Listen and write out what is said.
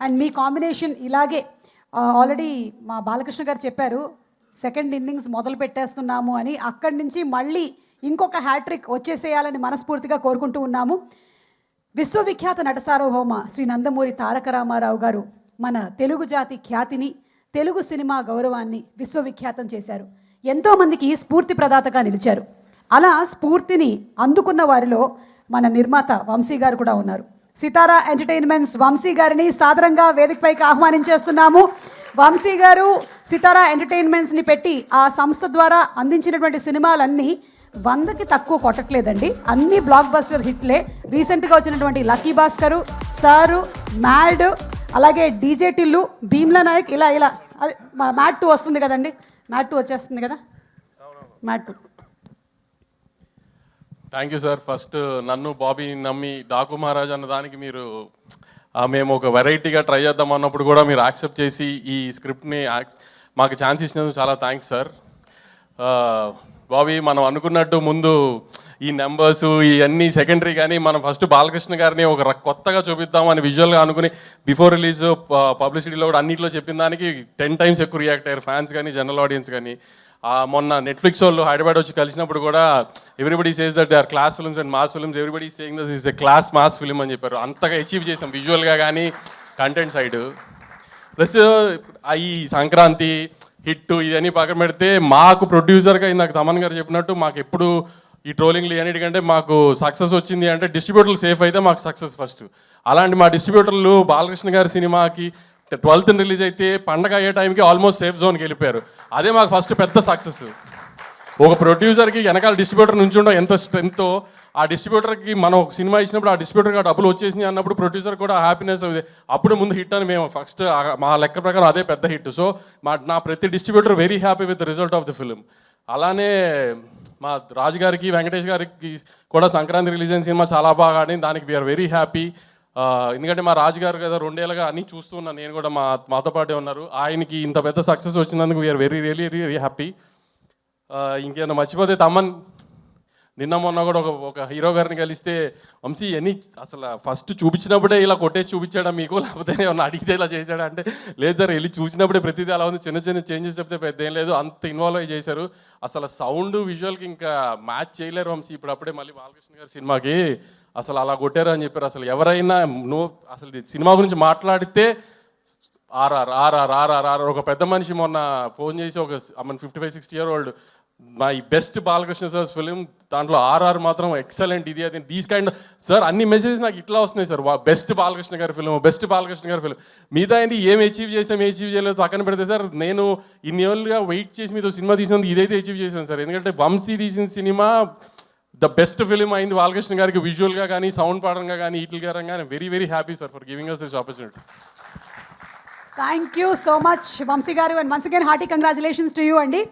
And మీ combination ఇలాగే already మా బాలకృష్ణ గారు చెప్పారు సెకండ్ ఇన్నింగ్స్ మొదలు పెట్టేస్తున్నాము అని అక్కడి నుంచి మళ్ళీ ఇంకొక హ్యాట్రిక్ వచ్చేసేయాలని మనస్ఫూర్తిగా కోరుకుంటూ ఉన్నాము. విశ్వవిఖ్యాత నట సార్వభౌమ శ్రీ నందమూరి తారక రామారావు గారు మన తెలుగు జాతి ఖ్యాతిని తెలుగు సినిమా గౌరవాన్ని విశ్వవిఖ్యాతం చేశారు. ఎంతోమందికి స్ఫూర్తి ప్రదాతగా నిలిచారు. అలా స్ఫూర్తిని అందుకున్న వారిలో మన నిర్మాత వంశీ గారు కూడా ఉన్నారు. సితారా ఎంటర్టైన్మెంట్స్ వంశీ గారిని సాదరంగా వేదికపైకి ఆహ్వానించేస్తున్నాము. వంశీ గారు సితారా ఎంటర్టైన్మెంట్స్ని పెట్టి ఆ సంస్థ ద్వారా అందించినటువంటి సినిమాలన్నీ వందకి తక్కువ కొట్టట్లేదండి. అన్ని బ్లాక్ బస్టర్ హిట్లే. రీసెంట్గా వచ్చినటువంటి లక్కీ భాస్కరు సారు మ్యాడ్ అలాగే డీజే టిల్లు భీమ్లా నాయక్ ఇలా ఇలా అది మ్యాట్ టూ వస్తుంది కదండి. మ్యాట్ టూ వచ్చేస్తుంది కదా? Mad two. Thank you sir first నన్ను బాబీ నమ్మి డాకు మహారాజ్ అన్న దానికి మీరు మేము ఒక వెరైటీగా ట్రై చేద్దాం అన్నప్పుడు కూడా మీరు యాక్సెప్ట్ చేసి ఈ స్క్రిప్ట్ని మాకు ఛాన్స్ ఇచ్చినందుకు చాలా థ్యాంక్స్ సార్ బాబీ మనం అనుకున్నట్టు ముందు ఈ నెంబర్స్ ఇవన్నీ సెకండరీ కానీ మనం ఫస్ట్ బాలకృష్ణ గారిని ఒక కొత్తగా చూపిద్దాం అని విజువల్గా అనుకుని బిఫోర్ రిలీజ్ పబ్లిసిటీలో కూడా అన్నింటిలో చెప్పిన దానికి టెన్ టైమ్స్ ఎక్కువ రియాక్ట్ అయ్యారు ఫ్యాన్స్ కానీ జనరల్ ఆడియన్స్ కానీ. మొన్న నెట్ఫ్లిక్స్ వాళ్ళు హైదరాబాద్ వచ్చి కలిసినప్పుడు కూడా everybody says that they are class films and mass films everybody saying this is a class mass film అని చెప్పారు. అంతగా అచీవ్ చేసాం విజువల్గా కానీ కంటెంట్ సైడ్ ప్లస్ ఈ సంక్రాంతి హిట్ ఇవన్నీ పక్కన పెడితే మాకు ప్రొడ్యూసర్గా ఇందాక తమన్ గారు చెప్పినట్టు మాకు ఎప్పుడు ఈ ట్రోలింగ్లు అన్నిటికంటే మాకు సక్సెస్ వచ్చింది అంటే డిస్ట్రిబ్యూటర్లు సేఫ్ అయితే మాకు సక్సెస్ ఫస్ట్ అలాంటి మా డిస్ట్రిబ్యూటర్లు బాలకృష్ణ గారి సినిమాకి ట్వెల్త్ రిలీజ్ అయితే పండగ అయ్యే టైంకి ఆల్మోస్ట్ సేఫ్ జోన్కి వెళ్ళిపోయారు. అదే మాకు ఫస్ట్ పెద్ద సక్సెస్ ఒక ప్రొడ్యూసర్కి వెనకాల డిస్ట్రిబ్యూటర్ నుంచి ఉండడం ఎంత స్ట్రెంగ్తో ఆ డిస్ట్రిబ్యూటర్కి మనం ఒక సినిమా ఇచ్చినప్పుడు ఆ డిస్ట్రిబ్యూటర్కి డబ్బులు వచ్చేసినాయి అన్నప్పుడు ప్రొడ్యూసర్ కూడా హ్యాపీనెస్ అవుతుంది అప్పుడు ముందు హిట్ అని మేము ఫస్ట్ మా లెక్క ప్రకారం అదే పెద్ద హిట్ సో మా నా ప్రతి distributor very happy with result of the film అలానే మా రాజు గారికి వెంకటేష్ గారికి కూడా సంక్రాంతి రిలీజ్ అయిన సినిమా చాలా బాగా ఆడింది. దానికి వీఆర్ వెరీ హ్యాపీ ఎందుకంటే మా రాజుగారు కదా రెండేళ్ళగా అన్నీ చూస్తున్నా నేను కూడా మా మాతో పాటే ఉన్నారు. ఆయనకి ఇంత పెద్ద సక్సెస్ వచ్చినందుకు we are very really very happy ఇంకేమైనా మర్చిపోతే తమ్మన్ నిన్న మొన్న కూడా ఒక ఒక హీరో గారిని కలిస్తే వంశీ ఎన్ని అసలు ఫస్ట్ చూపించినప్పుడే ఇలా కొట్టేసి చూపించాడా మీకు? లేకపోతే ఏమన్నా అడిగితే ఇలా చేశాడా? అంటే లేదు సార్ వెళ్ళి చూసినప్పుడే ప్రతిదీ అలా ఉంది. చిన్న చిన్న చేంజెస్ చెప్తే పెద్ద ఏం లేదు. అంత ఇన్వాల్వ్ అయ్యి చేశారు. అసలు సౌండ్ విజువల్కి ఇంకా మ్యాచ్ చేయలేరు వంశీ. ఇప్పుడు అప్పుడే మళ్ళీ బాలకృష్ణ గారి సినిమాకి అసలు అలా కొట్టారు అని చెప్పారు. అసలు ఎవరైనా నువ్వు అసలు సినిమా గురించి మాట్లాడితే ఆర్ఆర్ ఆర్ఆర్ ఆర్ఆర్ ఆర్ఆర్. ఒక పెద్ద మనిషి మొన్న ఫోన్ చేసి ఒక మన fifty five sixty year old my best Balakrishna sir film దాంట్లో ఆర్ఆర్ మాత్రం ఎక్సలెంట్ ఇది అది దీస్ కైండ్ సార్ అన్ని మెసేజెస్ నాకు ఇట్లా వస్తున్నాయి సార్. బెస్ట్ బాలకృష్ణ గారి ఫిలిం బెస్ట్ బాలకృష్ణ గారి ఫిలిం మిగతా ఏంటి ఏం అచీవ్ చేసాం ఏం అచీవ్ చేయలేదు పక్కన పెడితే సార్ నేను ఇన్ని ఏళ్ళుగా వెయిట్ చేసి మీతో సినిమా తీసినందుకు ఇదైతే అచీవ్ చేశాను సార్. ఎందుకంటే వంశీ తీసిన సినిమా ద బెస్ట్ ఫిలిం అయింది బాలకృష్ణ గారికి విజువల్గా కానీ సౌండ్ పాడంగా కానీ ఈటిల్ గారంగా very very happy sir for giving us this opportunity thank you so much Vamsi garu. And once again hearty congratulations to you అండి